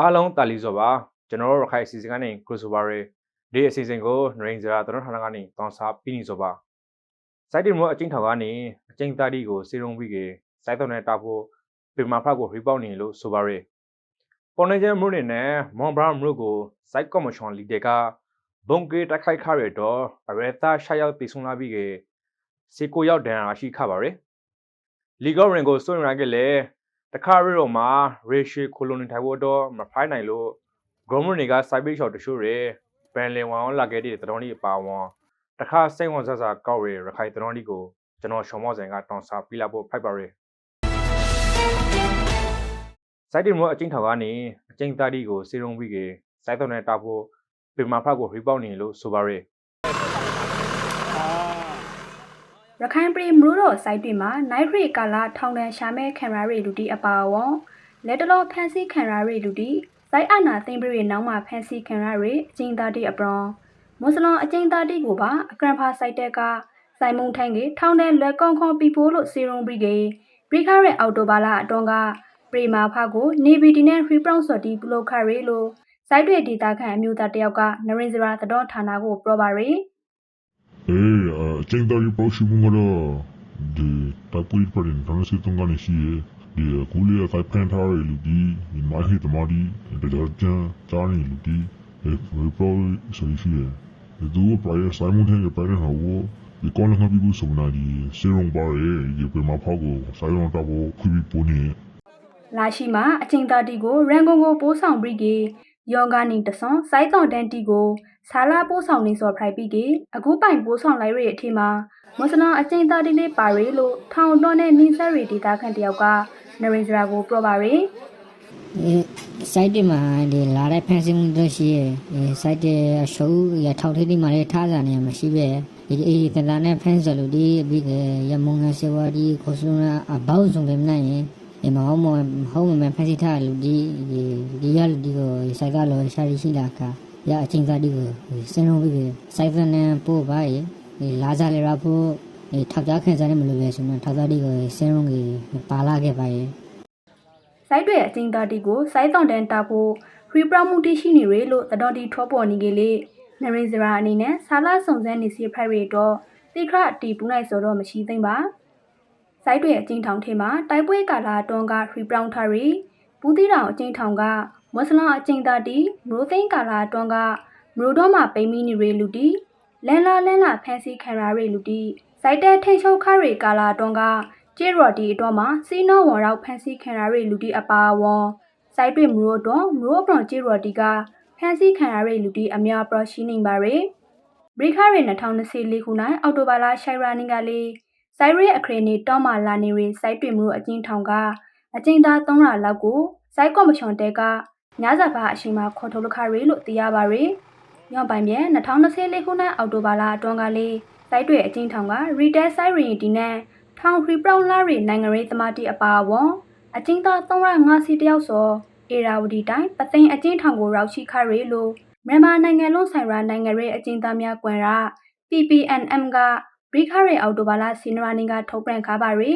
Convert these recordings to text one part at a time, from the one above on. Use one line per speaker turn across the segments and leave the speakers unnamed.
အားလုံးတာလီဆိုပါကျွန်တော်တို့ရခိုင်အစီအစဉ်ကနေကိုဆိုပါရဒီအစီအစဉ်ကိုနရိန်ဇရာတရထာဏကနေတောင်းစားပြီးနေဆိုပါစိုက်တင်မို့အချင်းထောင်ကနေအချင်းသားဒီကိုစီရုံပြီးကေစိုက်တော်နဲ့တာဖို့ပင်မဖတ်ကိုရီပေါက်နေလို့ဆိုပါရပေါ်နေကျမှုနေနဲ့မွန်ဘရာမှုကိုစိုက်ကော်မရှင်လီဒေကဘုံကေတိုက်ခိုက်ခရတော့အရတာရှာရောက်တည်ဆုံလာပြီးကေစီကိုရောက်ဒန်ရာရှိခပါရလီဂောရင်ကိုစွန့်ရခဲ့လေ တခါရီတော့မှာရေရှီကိုလိုနီထိုင်ဖို့တော့မဖိုင်းနိုင်လို့ဂရုမတွေကစိုက်ပိတ်ရှော့တချို့တွေဘန်လင်ဝမ်လာခဲ့တဲ့တတော်ကြီးအပါဝန်တခါစိတ်ဝင်စားစားကောက်ရရခိုင်တတော်ကြီးကိုကျွန်တော်ရှော်မော့စင်ကတောင်းစားပြလာဖို့ဖိုက်ပါရစိုက်တင်မို့အချင်းထောင်ကနေအချင်းသားဒီကိုစီရုံပြီးကေစိုက်တော်နဲ့တာဖို့ပင်မဖတ်ကိုရီပေါက်နေလို့ဆိုပါရ
ရခိုင်ပြည်မလို့တော့စိုက်တွေမှာနိုင်ရီကာလာထောင်တန်းရှာမဲ့ခံရာရီလူတီအပါအဝန်လက်တလောဖန်စီခံရာရီလူတီစိုက်အနာသိမ့်ပြည်နောက်မှာဖန်စီခံရာရီအချင်းသားတီအပရောမွတ်စလွန်အချင်းသားတီကိုပါအကရန်ဖာစိုက်တဲ့ကစိုင်မုံထိုင်းကထောင်တန်းလွယ်ကောင်းခေါပီပိုးလို့စီရုံပြီးကေဘရိခရဲအော်တိုဘာလာအတွန်းကပရီမာဖာကိုနေဗီတီနဲ့ရီပရောင်ဆော်တီပလိုခါရီလို့စိုက်တွေဒေတာခန့်အမျိုးသားတယောက်ကနရင်စရာသတော်ဌာနကိုပြောပါရီ
အေးအချင်းတော်ကြီးပေါ့ရှိမှုကတော့ဒီတပ်ပွေးပရင်တန်းစစ်တုံးကနေရှိရဒီကူလီအတိုင်းဖန်ထားရလူဒီဒီမိုင်းဟစ်တမာဒီတကြချန်ချာနေလူဒီအဲဝေပေါ်ဆိုရှိရဒီဒူပရိုင်ဆိုင်မွန်ဟဲပရင်ဟောဒီကောနခဘီဘူစုံနာဒီစေရုံပါရဲဒီပေမဖောက်ကိုဆိုင်ရုံတော့ခွပြီးပူနေ
လာရှိမှာအချင်းသားတီကိုရန်ကုန်ကိုပိုးဆောင်ပြီးကေယောဂာနီတဆွန်စိုက်တော်တန်တီကို ဆာလာပိုးဆောင်နေစော်ဖရိုက်ပြီးကေအခုပိုင်ပိုးဆောင်လိုက်ရတဲ့အထီမှာမွတ်စလင်အချင်းသားတီလေးပါရီလို့ထောင်တော်နဲ့နင်းဆက်ရီဒေတာခန့်တယောက်ကနရင်စရာကိုပြောပါရီ
ဒီစိုက်တွေမှာဒီလာတဲ့ဖန်ဆင်းမှုတို့ရှိရဒီစိုက်တွေအရှုံးရထောက်ထိပ်တွေမှာလည်းထားစားနေရမရှိပဲဒီအေးတလာနဲ့ဖန်ဆလို့ဒီပြီးကရမုံငါစေဝါဒီခိုဆုနာအဘောက်ဆုံးပဲမနိုင်ရင်ဒီမဟုတ်မဟုတ်မဖန်စီထားလူဒီဒီဒီရလူဒီကိုစိုက်ကလောရှာရီရှိလာက ရအချင်းသားဒီကိုစင်လုံးပြီးစိုက်ဖန်နဲ့ပို့ပါရဒီလာစားလေရဖို့ဒီထောက်ကြခံစားနေမလို့ပဲဆိုတော့ထောက်သားဒီကိုစင်လုံးကြီးပါလာခဲ့ပါရဲ့
စိုက်တွေအချင်းသားတီကိုစိုက်တော်တန်တာဖို့ရီပရမှုတီရှိနေရလို့တတော်တီထောပေါ်နေကေလေနရင်စရာအနေနဲ့ဆာလာစုံစမ်းနေစီဖရိုက်ရီတော့တိခရတီပူနိုင်ဆိုတော့မရှိသိမ့်ပါစိုက်တွေအချင်းထောင်ထဲမှာတိုက်ပွဲကာလာတွန်းကရီပရောင်ထရီဘူးတီတောင်အချင်းထောင်က မွတ်စလင်အချင်းသားတီမရိုသိန်းကာလာတွန်းကမရိုတော့မှာပိမီနီရီလူတီလန်လာလန်လာဖန်စီခံရာရီလူတီစိုက်တဲ့ထိတ်ချုပ်ခရီကာလာတွန်းကကျေရော်တီတော့မှာစီနောဝေါ်ရောက်ဖန်စီခံရာရီလူတီအပါဝွန်စိုက်တွေမရိုတော့မရိုပရွန်ကျေရော်တီကဖန်စီခံရာရီလူတီအများပရရှိနေပါရီဘရိခရီ2024ခုနိုင်အော်တိုဘာလာရှိုင်ရာနင်းကလေးစိုက်ရဲအခရေနေတောင်းမာလာနေရီစိုက်တွင်မှုအကျဉ်းထောင်ကအကျဉ်းသား300လောက်ကိုစိုက်ကော်မရှင်တဲက ညစာဘာအရှိန်မှာခေါ်ထုတ်လခရီလို့သိရပါရယ်။ညောင်ပိုင်ပြန်2024ခုနှစ်အောက်တိုဘာလအတွင်းကလေးစိုက်တွေအကျဉ်းထောင်ကရီတဲစိုက်ရီတီနဲ့ထောင်ရီပရောင်လာရီနိုင်ငံရေးသမားတီအပါအဝင်အကျဉ်းသား350စီတယောက်စောအေရာဝတီတိုင်းပသိမ်အကျဉ်းထောင်ကိုရောက်ရှိခရီလို့မြန်မာနိုင်ငံလုံးဆိုင်ရာနိုင်ငံရေးအကျဉ်းသားများကွန်ရ PPNM ကဘရိခရဲအော်တိုဘာလာစီနရာနင်းကထုတ်ပြန်ခါပါရီ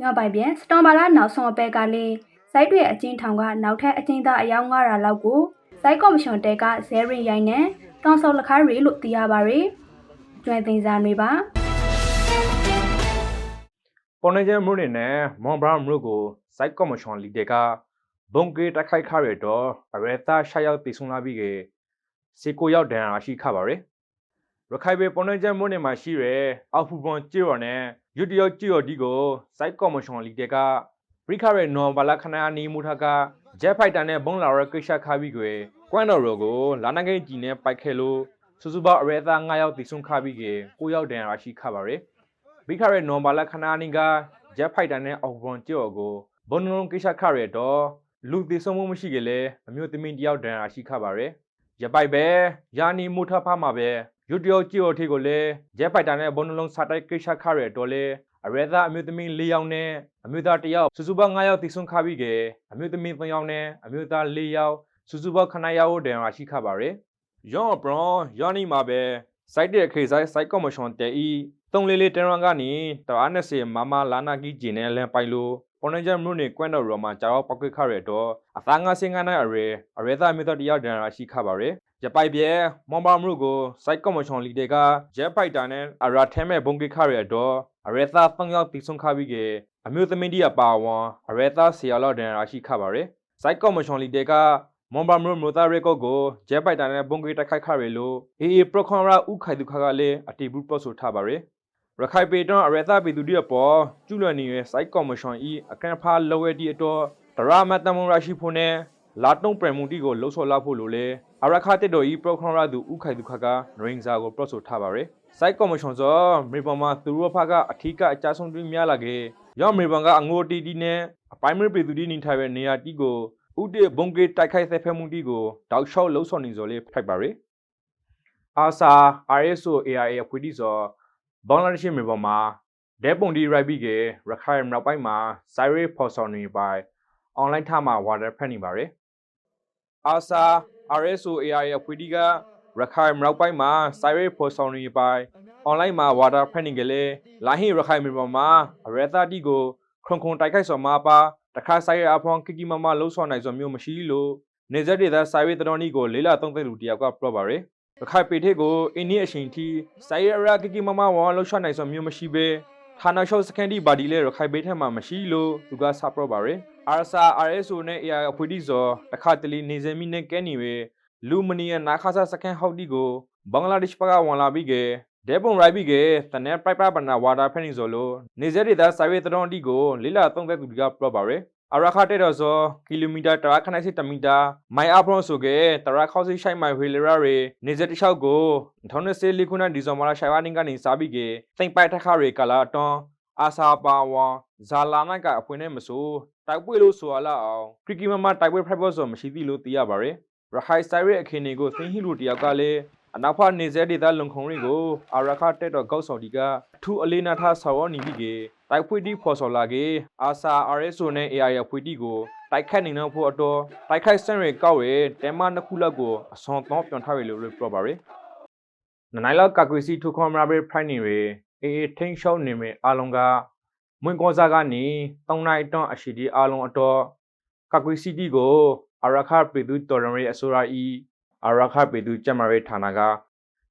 ညောင်ပိုင်ပြန်စတွန်ဘာလာနောက်ဆုံးအပဲကလည်း စိုက်တွေအချင်းထောင်ကနောက်ထပ်အချင်းသားအယောက်900လောက်ကိုစိုက်ကော်မရှင်တဲကဇဲရင်ရိုင်းနဲ့တောင်ဆော်လခါရီလို့သိရပါရီကျွမ်းသိန်းစားတွေပါ
ပေါ်နေကျမှုနေနဲ့မွန်ဘရာမှုကိုစိုက်ကော်မရှင်လီဒေကဘုံကေတိုက်ခိုက်ခရတော့အရတာရှာရောက်တည်ဆုံလာပြီးကေစီကိုရောက်ဒန်ရာရှိခပါရရခိုင်ပေပေါ်နေကျမှုနေမှာရှိရအောက်ဖူပွန်ကြေရော်နဲ့ယူတယောကြေရော်ဒီကိုစိုက်ကော်မရှင်လီဒေကဘ ရိခရဲနော်ဘလာခနာနီမူထကဂျက်ဖိုက်တာနဲ့ဘုံလာရကိရှာခါပြီးကွယ်ကွမ်တော်ရောကိုလာနဂိတ်ကြီးနဲ့ပိုက်ခဲလို့စူစူပါအရတာ9ရောက်တည်ဆုံခပြီးကေကိုရောက်ဒန်ရာရှိခပါရဘိခရဲနော်ဘာလာခနာနီကဂျက်ဖိုက်တာနဲ့အော်ဘွန်ကြော်ကိုဘွန်လုံးကိစ္စခရဲတော့လူသေးဆုံးမှုမရှိကြလေအမျိုးသမီးတယောက်ဒဏ်ရာရှိခပါရယ်ရပိုက်ပဲယာနီမူထဖာမှာပဲယူတယောကြော်ထေကိုလေဂျက်ဖိုက်တာနဲ့ဘွန်လုံးစာတိုက်ကိစ္စခရဲတော့လေ အရဲသားအမျိုးသမီး၄ယောက်နဲ့အမျိုးသား၁ယောက်စုစုပေါင်း၅ယောက်တည်ဆုံးခပြီးကေအမျိုးသမီး၃ယောက်နဲ့အမျိုးသား၄ယောက်စုစုပေါင်း9ယောက်ဒဏ်ရာရှိခပါရယ်ယောဘရွန်ယာနီမှာပဲစိုက်တဲ့ခေဆိုင်စိုက်ကော်မရှင်တဲဤတုံလေးလေးတန်ရန်ကနေတအားနဲ့စီမမလာနာကီဂျင်းနဲ့လန်ပိုင်လို့ပေါ်နေကြမှုနေကွန့်တော်ရောမှာကြာတော့ပောက်ခွေခရတဲ့တော့အသားငါစင်ကနိုင်အရေအရေသားမြေတော်တရားဒဏ်ရာရှိခပါရယ် ရပိုက်ပြဲမောင်ပါမှုကိုစိုက်ကော်မရှင်လီတွေကဂျက်ပိုက်တာနဲ့အရာထဲမဲ့ဘုံကိခရတဲ့တော့အရေသား၃ယောက်တိဆုံးခပြီးကအမျိုးသမီးတီအပါဝန်အရေသားဆရာလောက်ဒဏ်ရာရှိခပါရယ်စိုက်ကော်မရှင်လီတွေကမွန်ဘာမရိုမိုတာရေကိုကိုဂျက်ပိုက်တာနဲ့ဘုံကိတိုက်ခိုက်ခရလို့အေအေပရခွန်ရာဥခိုင်သူခါကလည်းအတီဘူးပတ်ဆိုထားပါရယ်ရခိုင်ပေတွန်အရသပေသူတွေပေါ်ကျူလွန်နေတဲ့စိုက်ကော်မရှင်ဤအကန်ဖာလော်ဝဲတီအတော်ဒရမတ်တမရရှိဖို့နဲ့ လာတုံးပရမူတီကိုလှုပ်ဆော်လာဖို့လိုလေအရခါတက်တော်ဤပရိုခရသူဥခိုင်သူခကရင်ဇာကိုပရော့ဆိုထားပါရယ်စိုက်ကော်မရှင်စောမေပေါ်မှာသူတို့ဖကအထီးကအကြဆုံးတွင်းများလာခဲ့ရောမေပေါ်ကအငိုတီတီနဲ့အပိုင်းမပေသူတီနေထိုင်တဲ့နေရာတီကိုဥတေဘုံကေတိုက်ခိုက်သက်ဖက်မှုတီကိုတောက်လျှောက်လှုပ်ဆော်နေစော်လေးဖိုက်ပါရယ်အာစာ RSO AIA အခွေတီစောဘင်္ဂလားဒေ့ရှ်မြေပေါ်မှာဒဲပုံဒီရိုက်ပြီးကရခိုင်မြောက်ပိုင်းမှာစိုင်းရေးဖော်ဆောင်နေပိုင်အွန်လိုင်းထားမှာဝါဒဖက်နေပါတယ်။ အာဆာ RSO AI အဖွေဒီကရခိုင်မြောက်ပိုင်းမှာစိုင်းရေးဖော်ဆောင်နေပိုင်အွန်လိုင်းမှာဝါဒဖက်နေကြလေလာဟိရခိုင်မြေပေါ်မှာအရသာတီကိုခွန်ခွန်တိုက်ခိုက်ဆောင်မှာပါတခါစိုင်းရအဖောင်းကီကီမမလှုပ်ဆောင်နိုင်စွာမျိုးမရှိလို့နေဇက်ဒေသစိုင်းရေးတတော်နီကိုလေးလာသုံးသက်လူတယောက်ကပြောပါရယ်ရခိုင်ပေထေကိုအင်းနီအရှင်တီစိုင်ရရာကကီမမဝါလှရှနိုင်စွာမျိုးမရှိပဲ ဌာနချုပ်စကန်ဒီဘာဒီလေရခိုင်ပေထဲမှာမရှိလို့သူကဆပ်ပရောပါရယ်အာဆာ RSO နဲ့ AI အဖွေဒီဇော်တခါတလီနေစမီနဲ့ကဲနေပဲလူမနီယနာခါဆာစကန်ဟောက်ဒီကိုဘင်္ဂလားဒေ့ရှ်ပကဝန်လာပြီးကဲဒဲပုံရိုက်ပြီးကဲတနဲပိုက်ပပနာဝါတာဖက်နေစောလို့နေစက်ဒေတာစိုင်ဝေတတော်ဒီကိုလေးလာသုံးသက်သူကပရောပါရယ် အရာခတဲ့တော့ဆိုကီလိုမီတာတရာခနိုင်စစ်တမီတာမိုင်အပရောဆိုကေတရာခေါစီရှိုင်မိုင်ဝေလရာရေနေစက်တလျှောက်ကိုထောင်းနစေလီခုနာဒီဇော်မာလာရှိုင်ဝါနင်းကနေစားပြီးကေသိမ့်ပိုက်ထခရေကလာတွန်အာစာပါဝါဇာလာနိုင်ကအဖွင့်နဲ့မဆိုတိုက်ပွဲလို့ဆိုရလာအောင်ခရကီမမတိုက်ပွဲဖိုက်ဘောဆိုမရှိသေးလို့သိရပါရယ်ရခိုင်ဆိုင်ရဲ့အခင်းတွေကိုသင်ဟီလူတယောက်ကလည်း အနောက်ဖက်နေစက်ဒေတာလုံခုံတွေကိုအာရခတက်တော့ကောက်ဆောင်ဒီကအထူးအလေးနာထားဆော်ရနေပြီကေတိုက်ဖွေတီဖော်ဆော်လာကေအာဆာ RSO နဲ့ AI ရဖွေတီကိုတိုက်ခတ်နေတော့ဖို့အတော်တိုက်ခိုက်စံတွေကောက်ရဲတဲမနှစ်ခုလောက်ကိုအစွန်တော့ပြန်ထားရလို့ပြောပါရယ်နနိုင်လောက်ကကွေစီထုခွန်မရာဘေဖိုင်နေရအေအေထိန်ရှောင်းနေမယ်အလုံးကမွင်ကောစားကနေတောင်းနိုင်တွန်းအရှိဒီအလုံးအတော်ကကွေစီတီကိုအရခပေသူတော်ရမေအစိုးရဤ အရခပေသူကျမရေးဌာနက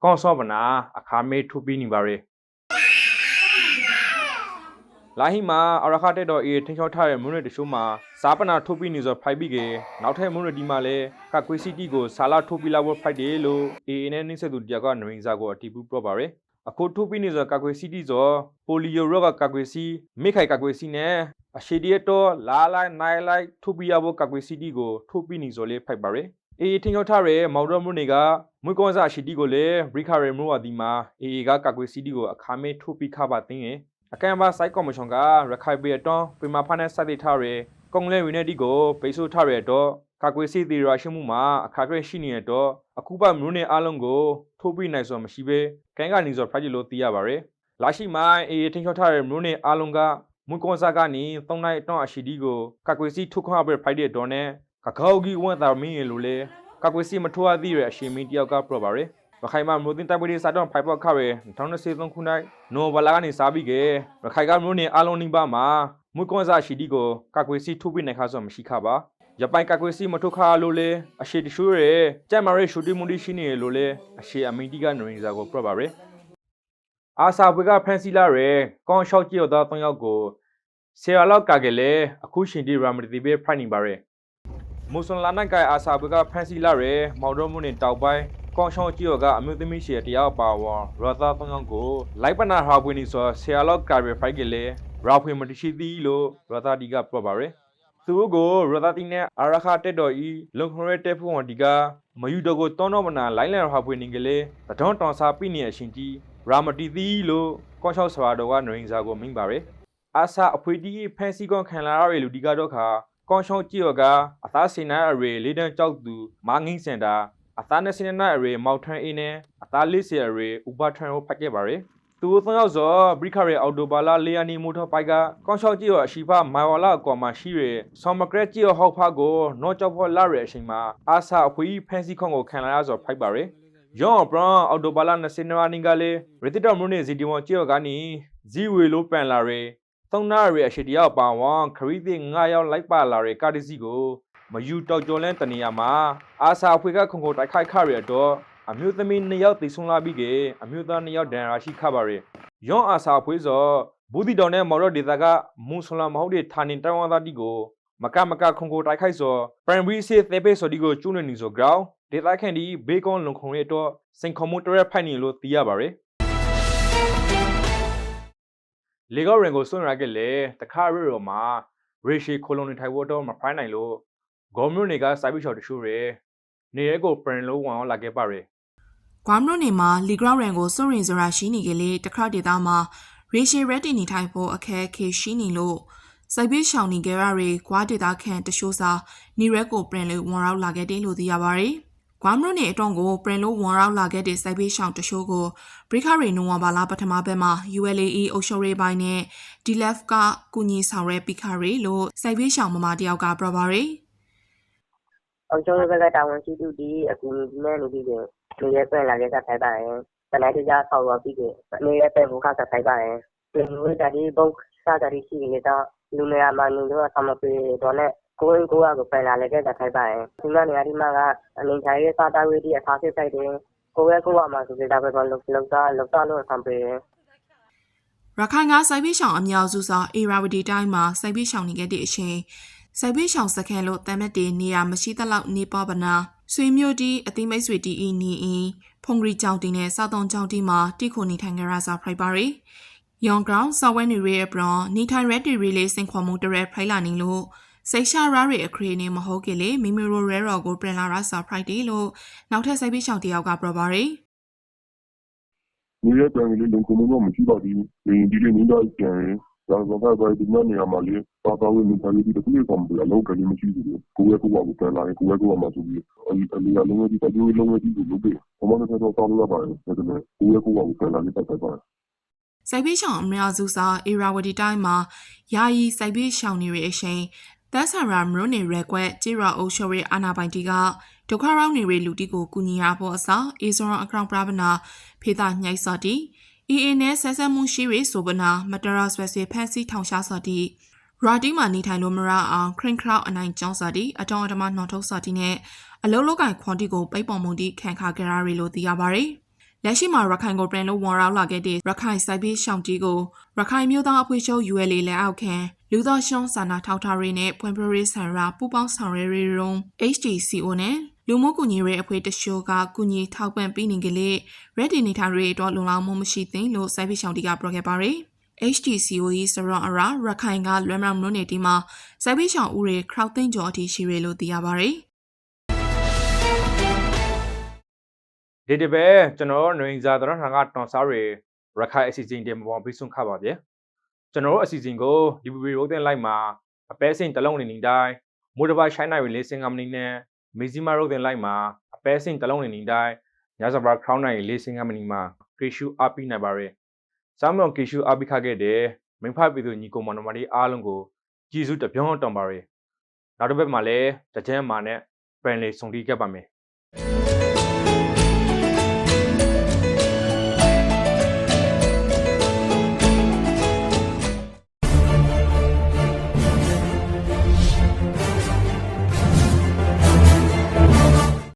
ကောင်းစောပနာအခါမေထုပြီးနေပါရယ်လာဟီမာအရခတဲ့တော်အေထိန်ချောထားတဲ့မွန်းရတရှိုးမှာစားပနာထုတ်ပြီးနေစောဖိုက်ပြီးကေနောက်ထပ်မွန်းရဒီမှာလဲကကွေစီတီကိုဆာလာထုတ်ပြီးလာဖို့ဖိုက်တယ်လို့အေအေနဲ့နှိစက်သူတယောက်ကနရင်းစာကိုအတီးပူပြောပါရယ်အခုထုတ်ပြီးနေစောကကွေစီတီစောပိုလီယိုရောဂါကကွေစီမိခိုင်ကကွေစီနဲ့အရှိဒီတော့လာလိုက်နိုင်လိုက်ထုတ်ပြီးရဖို့ကကွေစီတီကိုထုတ်ပြီးနေစောလေးဖိုက်ပါရယ် အေးထင်ချောထားတဲ့မော်ဒရမွန်တွေကမွေးကောစားရှိတီကိုလည်းဘရိခရဲမလို့အဒီမှာအေးကကကွေစီတီကိုအခါမဲထုတ်ပြီးခပါသိရင်အကန်ဘာစိုက်ကော်မရှင်ကရခိုင်ပြည်တွန်းပြမဖားနဲ့စတဲ့ထားရဲကွန်လဲဝီနေတီကိုပိတ်ဆို့ထားရဲတော့ကကွေစီတီရရှိမှုမှာအခါပြည့်ရှိနေတော့အခုပမျိုးနဲ့အားလုံးကိုထုတ်ပြီးနိုင်စွာမရှိပဲကန်ကနေစွာဖတ်ကြလို့သိရပါရယ်လာရှိမိုင်းအေးထင်ချောထားတဲ့မျိုးနဲ့အားလုံးကမွေးကောစားကနေ၃နိုင်တော့အရှိတီကိုကကွေစီထုတ်ခွင့်အပ်ဖိုက်တဲ့တော့နဲ့ ကကောက်ကြီးဝန်တာမင်းရလို့လေကကွေစီမထွားသေးရအရှင်မင်းတယောက်ကပြောပါရယ်ရခိုင်မှာမြို့တင်တိုက်ပွဲတွေစတော့ဖိုက်ပေါက်ခရဲ2023ခုနှစ်နိုဘလာကနေစားပြီးကရခိုင်ကမြို့နေအလုံးနိပါမှာမွေကွန်စာရှိဒီကိုကကွေစီထုတ်ပြနိုင်ခါဆိုမရှိခပါရပိုင်ကကွေစီမထုတ်ခါလို့လေအရှိတရှူးရဲကြက်မရဲရှူတီမူတီရှိနေလို့လေအရှိအမင်းတီကနရင်စာကိုပြောပါရယ်အာစာဘွေကဖန်စီလာရဲကောင်းလျှောက်ကြည့်တော့၃ယောက်ကိုဆေရလောက်ကကလေးအခုရှင်ဒီရာမတီဘေဖိုင်နေပါရယ် မွတ်စလနိုင်ကိုင်အာစာဘကဖန်စီလာရဲမော်ဒရမွန်နဲ့တောက်ပိုင်းကောင်းရှောင်းကြီးရောကအမျိုးသမီးရှေတရားပါဝါရသာသုံးယောက်ကိုလိုက်ပနာဟာပွေးနေဆိုဆရာလောက်ကာရဖိုက်ကြလေရာဖွေမတရှိသီလို့ရသာဒီကပြောပါရယ်သူတို့ကိုရသာတီနဲ့အာရခတက်တော်ဤလုံခရဲတက်ဖို့ဝန်ဒီကမယူတော့ကိုတောင်းတော့မနာလိုင်းလန်ဟာပွေးနေကြလေတတော်တောင်စာပြနေအရှင်ကြီးရာမတီသီလို့ကောင်းရှောင်းဆွာတော်ကနရင်စာကိုမိန်ပါရယ်အာစာအဖွေတီဖန်စီကွန်ခံလာရလူဒီကတော့ခါ ကောင်းရှောင်းကြည့်ရကအသားစင်နာအရေလေးတန်းကြောက်သူမာငင်းစင်တာအသားနဲ့စင်နာအရေမောက်ထန်အင်းနဲ့အသားလေးစီအရေဥပထန်ကိုဖတ်ခဲ့ပါရယ်သူသုံးယောက်စောဘရိခရဲအော်တိုဘာလာလေယာနီမိုတော်ပိုက်ကကောင်းရှောင်းကြည့်ရအရှိဖမိုင်ဝလာအကောမှာရှိရဆော်မကရက်ကြည့်ရဟောက်ဖကိုနော့ကြောက်ဖို့လာရအချိန်မှာအာဆာအဖွေးဖန်စီခွန်ကိုခံလာရဆိုဖိုက်ပါရယ်ယောဘရန်အော်တိုဘာလာ20နဝနင်းကလေးရတီတော်မွန်းနေဇီဒီမွန်ကြည့်ရကနီဇီဝေလိုပန်လာရယ် သုံးနာရီအရှိတယောက်ပါဝန်ခရီးသည်9ယောက်လိုက်ပါလာတဲ့ကားတစ်စီးကိုမယူတောက်ကျော်လန်းတနေရာမှာအာစာအဖွေကခုံခုံတိုက်ခိုက်ခရရတော့အမျိုးသမီး2ယောက်တိဆုံလာပြီးကအမျိုးသား2ယောက်ဒဏ်ရာရှိခပါရယ်ယွန်အာစာအဖွေစောဘူဒီတောင်နဲ့မော်ရော့ဒေတာကမူဆလမဟုတ်တဲ့ဌာနင်တိုင်ဝမ်သားတီကိုမကမကခုံခုံတိုက်ခိုက်စောပရန်ဘရီစီသေပေစောဒီကိုကျူးနေနေစောဂရောင်းဒေတာခန်ဒီဘေကွန်လုံခုံရဲ့တော့စင်ခွန်မူတရက်ဖိုင်နေလို့သိရပါရယ် လေကောရင်ကိုစွန့်ရခဲ့လေတခါရရောမှာရေရှီခိုလိုနီထိုင်ဝတ်တော့မဖိုင်းနိုင်လို့ဂေါ်မျိုးတွေကစိုက်ပြီးချော်တချို့ရယ်နေရဲကိုပရင်လို့ဝင်အောင်လာခဲ့ပါရယ်
ကွမ်ရိုနေမှာလီဂရောက်ရန်ကိုစွန့်ရင်စရာရှိနေကြလေတခါဒေတာမှာရေရှည်ရက်တီနေထိုင်ဖို့အခက်အခဲရှိနေလို့စိုက်ပေးရှောင်နေကြရတွေကွာဒေတာခန့်တရှိုးစာနီရက်ကိုပြင်လို့ဝန်ရောက်လာခဲ့တယ်လို့သိရပါတယ်။ ကွမ်ရိုနေအတော့ကိုပြင်လို့ဝန်ရောက်လာခဲ့တဲ့စိုက်ပေးရှောင်တရှိုးကိုဘရိခရီနိုဝမ်ဘာလာပထမဘက်မှာ ULAE အုပ်ချုပ်ရေးပိုင်းနဲ့ DLF ကကုညီဆောင်ရဲပိခရီလို့စိုက်ပေးရှောင်မမတယောက်ကပြောပါတယ်
အောင်ကျုံးဘက်ကတာဝန်ရှိသူဒီအကူအညီနဲ့နေပြီးတယ်နေရဲပြန်လာခဲ့တာထိုင်ပါတယ်တလိုက်တကြဆောက်ရပြီးတယ်နေရဲပြန်ဘုခါတာထိုင်ပါတယ်ဒီဝေးတာဒီဘုတ်စားတာရှိနေတော့လူနေရာမှာနေတော့ဆမပြေတော့နဲ့ ကိုယ်ကိုယ်ကပြန်လာခဲ့တာထိုင်ပါတယ်ဒီမှာနေရာဒီမှာကအနေထိုင်ရေးစားတာဝေးဒီအထားစစ်ဆိုင်တယ်ကိုယ်ကကိုယ်ကမှဆိုကြတာပဲလောက်လောက်တာလောက်တာလို့ဆံပြေ
ရခိုင်ကစိုက်ပေးရှောင်အများစုစာအေရာဝတီတိုင်းမှာစိုက်ပေးရှောင်နေခဲ့တဲ့အချိန်စိုက်ပေးရှောင်စခန်းလို့တမ်မက်တေနေရာမရှိသလောက်နေပပနာဆွေမျိုးတီအသိမိတ်ဆွေတီအီနီအီဖုန်ဂရီကြောင်တီနဲ့စောက်တုံကြောင်တီမှာတိခိုနေထိုင်ကြရစာဖရိုက်ပါရီယောင်ဂရောင်းဆော့ဝဲနေရဲအပရန်နေထိုင်ရက်တီရီလေးစင်ခွန်မှုတရဲဖိုင်လာနေလို့ စိတ်ရှာရရအခရီးနေမဟုတ်ကလေမိမီရိုရဲရော်ကိုပြင်လာရစာဖရိုက်တီလို့နောက်ထပ်စိုက်ပေးရှောင်တယောက်ကပြောပါရီ
နေရပြန်လေလုံခုံတော့မရှိပါဘူး။ဒီဒီလေးနေတာကျန်ဒါဆိုတော့ဘာဒီမနေရာမှာလေပါပါဝင်နေတယ်ဒီတခုလေးကောင်ပြလောကလေးမရှိဘူး။ကိုယ့်ရဲ့ကိုယ်ကပြန်လာရင်ကိုယ့်ရဲ့ကိုယ်ကမှဆိုပြီးအလီအလီကလုံးဝဒီတလူလုံးဝဒီကိုလုပ်တယ်။ဘာမှမဖြစ်တော့တောင်းရပါတယ်။ဒါပေမဲ့ကိုယ့်ရဲ့ကိုယ်ကပြန်လာနေတတ်ပါတယ်
စိုက်ပေးရှောင်အများစုစာအေရာဝတီတိုင်းမှာယာယီစိုက်ပေးရှောင်နေရအချိန် သက်ဆာရာမရုံနေရက်ကွက်ကြေရာအိုရှိုရီအာနာပိုင်တီကဒုက္ခရောက်နေရလူတီကိုကူညီရဖို့အစားအေဇွန်အကောင့်ပရဗနာဖေတာညှိုက်စော်တီအီအင်းနဲ့ဆက်ဆက်မှုရှိရဆိုပနာမတရာဆွဲဆွဲဖန်စီထောင်ရှားစော်တီရာတီမှာနေထိုင်လို့မရအောင်ခရင်ခရောက်အနိုင်ကျောင်းစော်တီအတောင်အတမနှော်ထုတ်စော်တီနဲ့အလုံးလောက်ကင်ခွန်တီကိုပိတ်ပေါ်မှုတီခံခါကြရရီလို့သိရပါတယ် လက်ရှိမှာရခိုင်ကိုပြန်လို့ဝန်ရောက်လာခဲ့တဲ့ရခိုင်စိုက်ပေးရှောင်းတီကိုရခိုင်မျိုးသားအဖွဲ့ချုပ် ULA လက်အောက်ခံလူသောရှောင်းစာနာထောက်ထားရေးနဲ့ဖွံ့ဖြိုးရေးဆိုင်ရာပူးပေါင်းဆောင်ရွက်ရေးရုံး HDCO နဲ့လူမှုကူညီရေးအဖွဲ့တရှို့ကကူညီထောက်ပံ့ပေးနေကြလေ Ready နေထိုင်ရေးအတွက်လုံလောက်မှုမရှိသင့်လို့စိုက်ပေးရှောင်းတီကပြောခဲ့ပါရယ် HDCO ရေးစရောအရာရခိုင်ကလွမ်းမြောက်မြို့နယ်တီမှာစိုက်ပေးရှောင်းဦးတွေခရောက်သိန်းကျော်အထိရှိရလို့သိရပါရယ်
ဒီတပဲကျွန်တော်နေစာသရထံကတွန်စားရရခိုင်အစီအစဉ်တင်ပေါ်ပြီးဆုံးခပါဗျကျွန်တော်အစီအစဉ်ကို DBB ရိုးတင်လိုက်မှာအပဲစင်တလုံးနေနေတိုင်းမိုးတပိုင်ရှိုင်းနိုင်ရီလေးစင်ကမနီနဲ့မီဇီမာရိုးတင်လိုက်မှာအပဲစင်တလုံးနေနေတိုင်းညစပါခရောင်းနိုင်လေးစင်ကမနီမှာကရီရှူအပိနိုင်ပါရယ်စမ်းမွန်ကရီရှူအပိခခဲ့တဲ့မင်းဖတ်ပြည်သူညီကိုမနမလေးအားလုံးကိုကြည်စုတပြောင်းတောင်ပါရယ်နောက်တစ်ဘက်မှာလည်းတကြမ်းမာနဲ့ပြန်လေးစုံတီးခဲ့ပါမယ်